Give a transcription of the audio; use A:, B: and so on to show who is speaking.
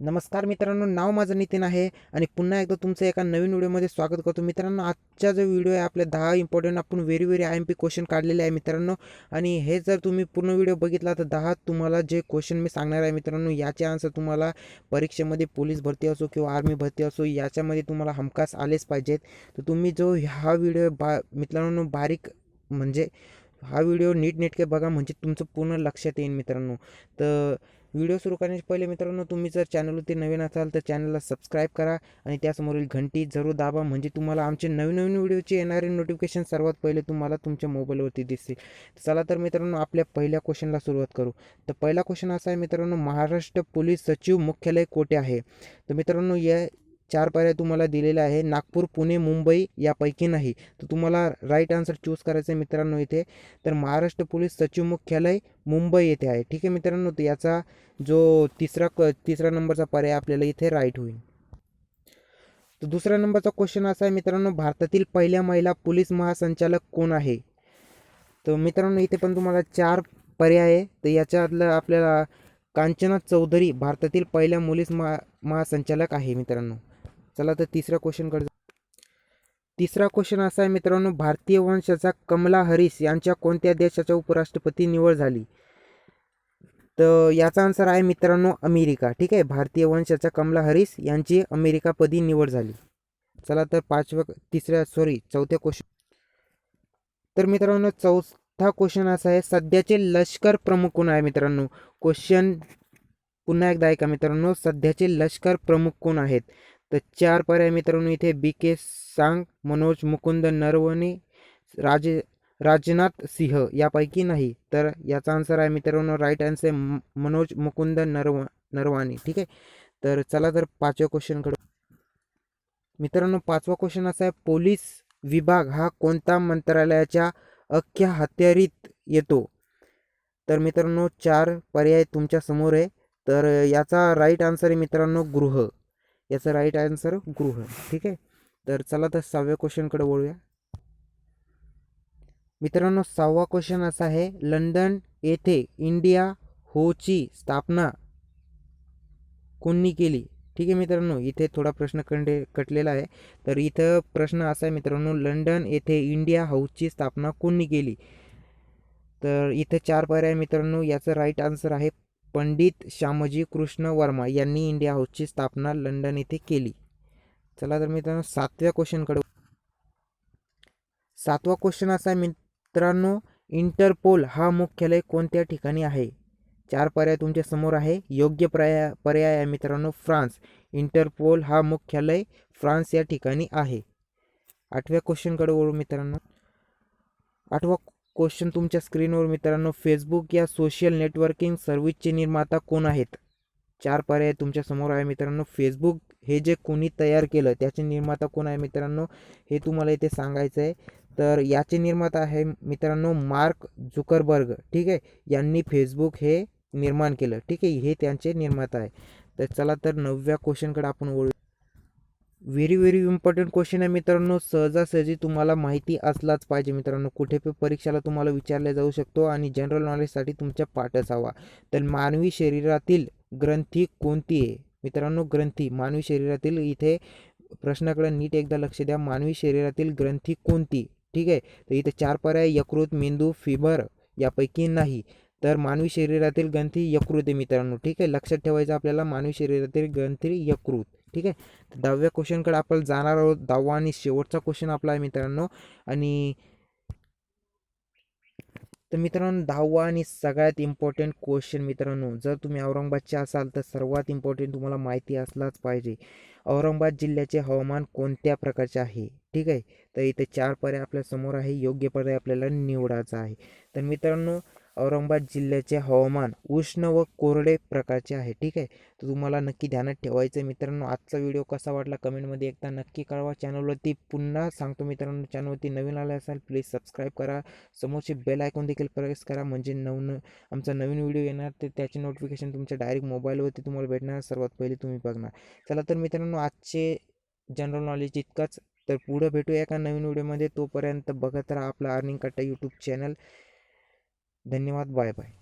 A: नमस्कार मित्रांनो नाव माझं नितीन आहे आणि पुन्हा एकदा तुमचं एका नवीन व्हिडिओमध्ये स्वागत करतो. मित्रांनो आजचा जो व्हिडिओ आहे आपल्या दहा इम्पॉर्टंट आपण very very I M P question काढलेले आहे मित्रांनो. आणि हे जर तुम्ही पूर्ण व्हिडिओ बघितला तर दहा तुम्हाला जे क्वेश्चन मी सांगणार आहे मित्रांनो याचे आन्सर तुम्हाला परीक्षेमध्ये पोलीस भरती असो किंवा आर्मी भरती असो याच्यामध्ये तुम्हाला हमखास आलेच पाहिजेत. तर तुम्ही जो हा व्हिडिओ बा मित्रांनो बारीक म्हणजे हा व्हिडिओ नीटनेटके बघा म्हणजे तुमचं पूर्ण लक्षात येईल मित्रांनो. तर व्हिडिओ सुरू करण्याचे पहिले मित्रांनो तुम्ही जर चॅनलवरती नवीन असाल तर चॅनलला सबस्क्राईब करा आणि त्यासमोरील घंटी जरूर दाबा. म्हणजे तुम्हाला आमचे नवीन नवीन व्हिडिओचे येणारे नोटिफिकेशन सर्वात पहिले तुम्हाला तुमच्या मोबाईलवरती दिसतील चला तर मित्रांनो आपल्या पहिल्या क्वेश्चनला सुरुवात करू. तर पहिला क्वेश्चन असा आहे मित्रांनो महाराष्ट्र पोलीस सचिव मुख्यालय कोठे आहे? तर मित्रांनो या चार पर्याय तुम्हाला दिलेले आहे. नागपूर पुणे मुंबई यापैकी नाही. तर तुम्हाला राईट आन्सर चूज करायचं आहे मित्रांनो इथे. तर महाराष्ट्र पोलीस सचिव मुख्यालय मुंबई येथे आहे. ठीक आहे मित्रांनो? तर याचा जो तिसरा क तिसरा नंबरचा पर्याय आपल्याला इथे राईट होईल. तर दुसऱ्या नंबरचा क्वेश्चन असा आहे मित्रांनो भारतातील पहिल्या महिला पोलीस महासंचालक कोण आहे? तर मित्रांनो इथे पण तुम्हाला चार पर्याय आहे. तर याच्यातलं आपल्याला कांचना चौधरी भारतातील पहिल्या मुलीस महा महासंचालक आहे मित्रांनो. चला तर तिसऱ्या क्वेश्चनकडे तिसरा क्वेश्चन असा आहे मित्रांनो भारतीय वंशाचा कमला हरिस यांच्या कोणत्या देशाच्या उपराष्ट्रपती निवड झाली? तर याचा आन्सर आहे मित्रांनो अमेरिका. ठीक आहे? भारतीय वंशाच्या कमला हरिस यांची अमेरिकापदी निवड झाली. चला तर पाचव्या तिसऱ्या सॉरी चौथ्या क्वेश्चन तर मित्रांनो चौथा क्वेश्चन असा आहे सध्याचे लष्कर प्रमुख कोण आहे मित्रांनो? क्वेश्चन पुन्हा एकदा ऐका मित्रांनो सध्याचे लष्कर प्रमुख कोण आहेत? तर चार पर्याय मित्रांनो इथे बी के सांग मनोज मुकुंद नरवणे राज राजनाथ सिंह यापैकी नाही. तर याचा आन्सर आहे मित्रांनो right answer Manoj Mukund nerve नरवाणी. ठीक आहे? तर चला तर पाचव्या क्वेश्चनकडे मित्रांनो पाचवा क्वेश्चन असा आहे पोलीस विभाग हा कोणत्या मंत्रालयाच्या अख्ख्या हत्यारीत येतो? तर मित्रांनो चार पर्याय तुमच्यासमोर आहे. तर याचा राईट आन्सर आहे मित्रांनो गृह. याचा राईट आन्सर गृह. ठीक आहे? तर चला तर सहाव्या क्वेश्चनकडे वळूया. मित्रांनो सहावा क्वेश्चन असा आहे लंडन येथे इंडिया होची स्थापना कोणी केली? ठीक आहे मित्रांनो इथे थोडा प्रश्न कंडे कटलेला आहे. तर इथं प्रश्न असा आहे मित्रांनो लंडन येथे इंडिया हाऊसची स्थापना कोणी केली? तर इथं चार पर्याय मित्रांनो याचं राईट आन्सर आहे पंडित श्यामजी कृष्ण वर्मा यांनी इंडिया हाऊसची स्थापना लंडन येथे केली. चला तर मित्रांनो सातव्या क्वेश्चनकडे सातवा क्वेश्चन असा आहे मित्रांनो इंटरपोल हा मुख्यालय कोणत्या ठिकाणी आहे? चार पर्याय तुमच्यासमोर आहे. योग्य पर्याय पर्याय आहे मित्रांनो फ्रान्स. इंटरपोल हा मुख्यालय फ्रान्स या ठिकाणी आहे. आठव्या क्वेश्चनकडे वळू मित्रांनो. आठवा क्वेश्चन तुमच्या स्क्रीनवर मित्रांनो. फेसबुक या सोशल नेटवर्किंग सर्व्हिसचे निर्माता कोण आहेत? चार पर्याय तुमच्यासमोर आहे मित्रांनो. फेसबुक हे जे कोणी तयार केलं त्याचे निर्माता कोण आहे मित्रांनो? हे तुम्हाला इथे सांगायचं आहे. तर याचे निर्माता आहे मित्रांनो मार्क झुकरबर्ग. ठीक आहे? यांनी फेसबुक हे निर्माण केलं. ठीक आहे? हे त्यांचे निर्माता आहे. तर चला तर नवव्या क्वेश्चनकडे आपण वळू. व्हेरी व्हेरी इम्पॉर्टंट क्वेश्चन आहे मित्रांनो. सहजासहजी तुम्हाला माहिती असलाच पाहिजे मित्रांनो. कुठे पण परीक्षेला तुम्हाला विचारला जाऊ शकतो आणि जनरल नॉलेजसाठी तुमच्या पाठ असावा तर मानवी शरीरातील ग्रंथी कोणती आहे? मित्रांनो ग्रंथी. मानवी शरीरातील इथे प्रश्नाकडे नीट एकदा लक्ष द्या. मानवी शरीरातील ग्रंथी कोणती? ठीक आहे? तर इथे चार पर्याय. यकृत मेंदू फिबर यापैकी नाही. तर मानवी शरीरातील ग्रंथी यकृत आहे मित्रांनो. ठीक आहे? लक्षात ठेवायचं आपल्याला मानवी शरीरातील ग्रंथी यकृत. ठीक आहे? तर दहाव्या क्वेश्चनकडे आपण जाणार आहोत. दहावा आणि शेवटचा क्वेश्चन आपला आहे मित्रांनो. आणि तर मित्रांनो दहावा आणि सगळ्यात इम्पॉर्टंट क्वेश्चन मित्रांनो जर तुम्ही औरंगाबादचे असाल तर सर्वात इम्पॉर्टंट तुम्हाला माहिती असलाच पाहिजे. औरंगाबाद जिल्ह्याचे हवामान कोणत्या प्रकारचे आहे? ठीक आहे? तर इथे चार पर्याय आपल्यासमोर आहे. योग्य पर्याय आपल्याला निवडायचा आहे. तर मित्रांनो औरंगाबाद जिल्ह्याचे हवामान उष्ण व कोरडे प्रकारचे आहे. ठीक आहे? तर तुम्हाला नक्की ध्यानात ठेवायचं आहे मित्रांनो आजचा व्हिडिओ कसा वाटला कमेंटमध्ये एकदा नक्की कळवा. चॅनलवरती पुन्हा सांगतो मित्रांनो चॅनलवरती नवीन आले असाल प्लीज सबस्क्राईब करा. समोरचे बेल आयकॉन देखील प्रेस करा. म्हणजे नवन आमचा नवीन व्हिडिओ येणार तर त्याचे नोटिफिकेशन तुमच्या डायरेक्ट मोबाईलवरती तुम्हाला भेटणार. सर्वात पहिले तुम्ही बघणार. चला तर मित्रांनो आजचे जनरल नॉलेज इतकंच. तर पुढं भेटूया एका नवीन व्हिडिओमध्ये. तोपर्यंत बघत राहा आपला अर्निंग कट्टा यूट्यूब चॅनल धन्यवाद बाय बाय